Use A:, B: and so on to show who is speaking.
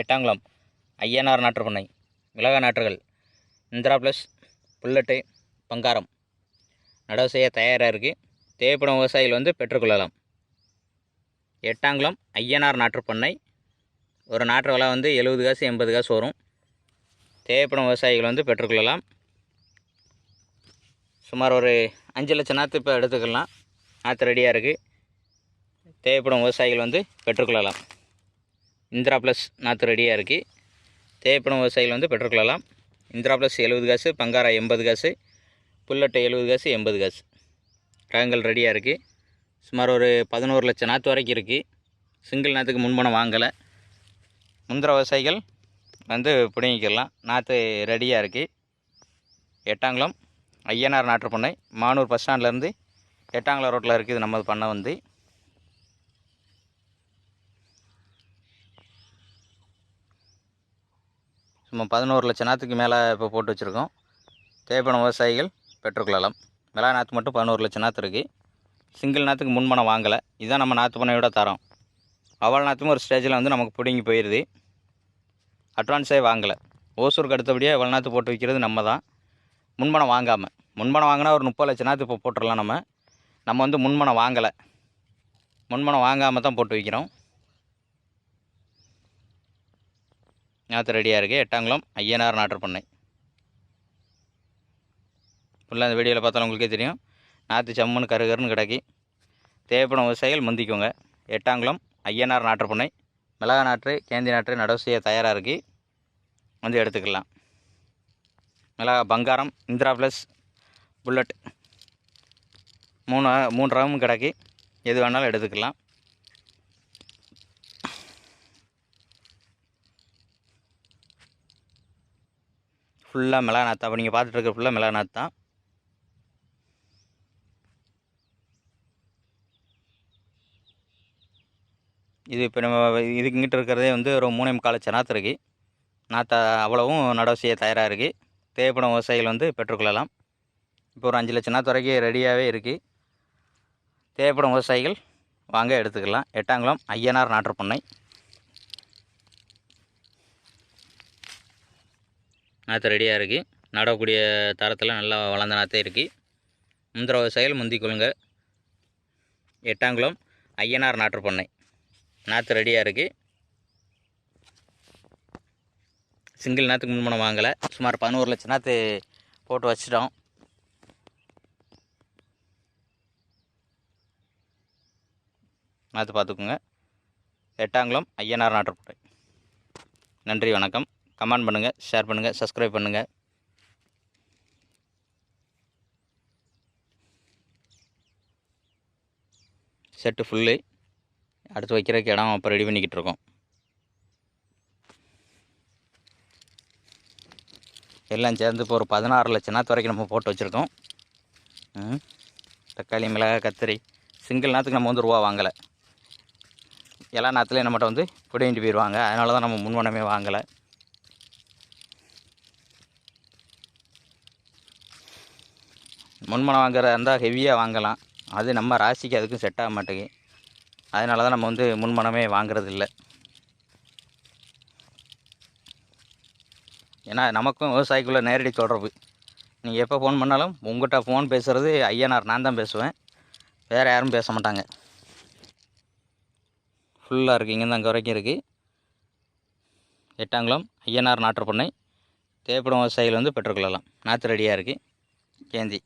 A: எட்டாங்குளம் ஐயனார் நாற்று பண்ணை மிளகா நாற்றுகள் இந்திரா ப்ளஸ் புல்லட்டு பங்காரம். நடவு செய்ய தயாராக இருக்குது தேவைப்படும் விவசாயிகள் வந்து பெற்றுக்கொள்ளலாம் எட்டாங்குளம் ஐயனார் நாற்று பண்ணை. ஒரு நாற்று விலை வந்து எழுபது காசு எண்பது காசு வரும். தேவைப்படும் விவசாயிகள் வந்து பெற்றுக்கொள்ளலாம் சுமார் ஒரு அஞ்சு லட்சம் நாற்று இப்போ எடுத்துக்கலாம். நாற்று ரெடியாக இருக்குது தேவைப்படும் விவசாயிகள் வந்து பெற்றுக்கொள்ளலாம் இந்திரா ப்ளஸ் நாற்று ரெடியாக இருக்குது தேவைப்படும் விவசாயிகள் வந்து பெற்றுக்கொள்ளலாம் இந்திரா ப்ளஸ் எழுபது காசு பங்காரா எண்பது காசு புல்லட்டை எழுபது காசு எண்பது காசு. ரகங்கள் ரெடியாக இருக்குது சுமார் ஒரு பதினோரு லட்சம் நாற்று வரைக்கும் இருக்குது சிங்கிள் நாற்றுக்கு முன்பணம் வாங்கலை. முந்திர விவசாயிகள் வந்து பிடுங்கிக்கிடலாம். நாற்று ரெடியாக இருக்குது எட்டாங்குளம் ஐயனார் நாற்று பண்ணை மானூர் பஸ் ஸ்டாண்ட்லேருந்து எட்டாங்குளம் ரோட்டில் இருக்குது நம்ம பண்ணை வந்து. சும்மா பதினோரு லட்ச நாற்றுக்கு மேலே இப்போ போட்டு வச்சுருக்கோம். தேவைப்படும் விவசாயிகள் பெற்றுக்கொள்ளலாம் மிளகா நாற்று மட்டும் பதினோரு லட்சம் நாற்று இருக்குது சிங்கிள் நாற்றுக்கு முன்பணம் வாங்கலை. இதுதான் நம்ம நாற்று பண்ணையோட தரோம். அவள் நாற்றுமே ஒரு ஸ்டேஜில் வந்து நமக்கு பிடுங்கி போயிடுது. அட்வான்ஸே வாங்கலை. ஓசூருக்கு அடுத்தபடியாக இவ்வளோ நாற்று போட்டு வைக்கிறது நம்ம தான். முன்பணம் வாங்காமல் முன்பணம் வாங்கினா ஒரு முப்பது லட்சம் நாற்று இப்போ போட்டுடலாம் நம்ம. நம்ம வந்து முன்பணம் வாங்கலை. முன்பணம் வாங்காமல் தான் போட்டு வைக்கிறோம் நாற்று ரெடியாக இருக்குது எட்டாங்குளம் ஐயனார் நாற்று பண்ணை. ஃபுல்லாக அந்த வீடியோவில் பார்த்தாலும் உங்களுக்கே தெரியும். நாற்று சம்முன்னு கருகருன்னு கிடக்கி. தேவைப்படும் விவசாயிகள் முந்திக்கோங்க. எட்டாங்குளம் ஐயனார் நாற்று பண்ணை. மிளகா நாற்று கேந்தி நாற்று நடவு செய்ய தயாராக இருக்குது வந்து எடுத்துக்கலாம். மிளகா பங்காரம் இந்திரா ப்ளஸ் புல்லட் மூணு மூணு ரகமும் கிடக்கி. எது வேணாலும் எடுத்துக்கலாம். ஃபுல்லாக மிளகா நாற்று அப்போ நீங்கள் பார்த்துட்டு இருக்க ஃபுல்லாக மிளகா நாற்று தான் இது இப்போ நம்ம இதுக்கு இங்கிட்ட இருக்கிறதே வந்து ஒரு மூணே முக்கால் லட்சம் நாற்று இருக்குது அவ்வளவும் நடவு செய்ய தயாராக இருக்குது தேவைப்படும் விவசாயிகள் வந்து பெற்றுக்கொள்ளலாம். இப்போ ஒரு அஞ்சு லட்சம் நாற்று வரைக்கும் ரெடியாகவே இருக்குது தேவைப்படும் விவசாயிகள் வாங்க எடுத்துக்கலாம். எட்டாங்குளம் ஐயனார் நாற்று பண்ணை. நாற்று ரெடியாக இருக்குது நடக்கூடிய தரத்தில் நல்லா வளர்ந்த நாற்றே இருக்குது முந்திர விவசாயிகள் முந்திக் கொள்ளுங்க. எட்டாங்குளம் ஐயனார் நாற்று பண்ணை. நாற்று ரெடியாக இருக்குது சிங்கிள் நாற்றுக்கு முன்பணம் வாங்கலை. சுமார் பதினோரு லட்சம் நாற்று போட்டு வச்சிட்டோம். நாற்று பார்த்துக்குங்க எட்டாங்குளம் ஐயனார் நாட்டுப்பட்டை நன்றி வணக்கம். கமெண்ட் பண்ணுங்கள் ஷேர் பண்ணுங்கள் சப்ஸ்கிரைப் பண்ணுங்கள் செட்டு ஃபுல்லு அடுத்து வைக்கிறதுக்கு இடம் அப்போ ரெடி பண்ணிக்கிட்டு இருக்கோம். எல்லாம் சேர்ந்து இப்போ ஒரு பதினாறு லட்சம் நாற்று வரைக்கும் நம்ம போட்டு வச்சுருக்கோம். தக்காளி மிளகாய் கத்திரி சிங்கிள் நாற்றுக்கு நம்ம வந்து ரூபா வாங்கலை. எல்லா நாற்றுலையும் நம்மகிட்ட வந்து பிடிங்கிட்டு போயிடுவாங்க அதனால தான் நம்ம முன்வனமே வாங்கலை. முன்மனம் வாங்குறதா இருந்தால் ஹெவியாக வாங்கலாம். அது நம்ம ராசிக்கு அதுக்கும் செட் ஆக மாட்டேங்குது. அதனால தான் நம்ம வந்து முன்மனமே வாங்குறது இல்லை ஏன்னா நமக்கும் விவசாயிக்குள்ளே நேரடி தொடர்பு. நீங்கள் எப்போ ஃபோன் பண்ணாலும் உங்கள்கிட்ட ஃபோன் பேசுகிறது ஐயனார். நான் தான் பேசுவேன். வேறு யாரும் பேச மாட்டாங்க. ஃபுல்லாக இருக்குது இங்கே அங்கே வரைக்கும் இருக்குது எட்டாங்குளம் ஐயனார் நாற்று பண்ணை. தேவைப்படும் விவசாயிகள் வந்து பெற்றுக்கொள்ளலாம். நாற்று ரெடியாக இருக்குது கேந்தி.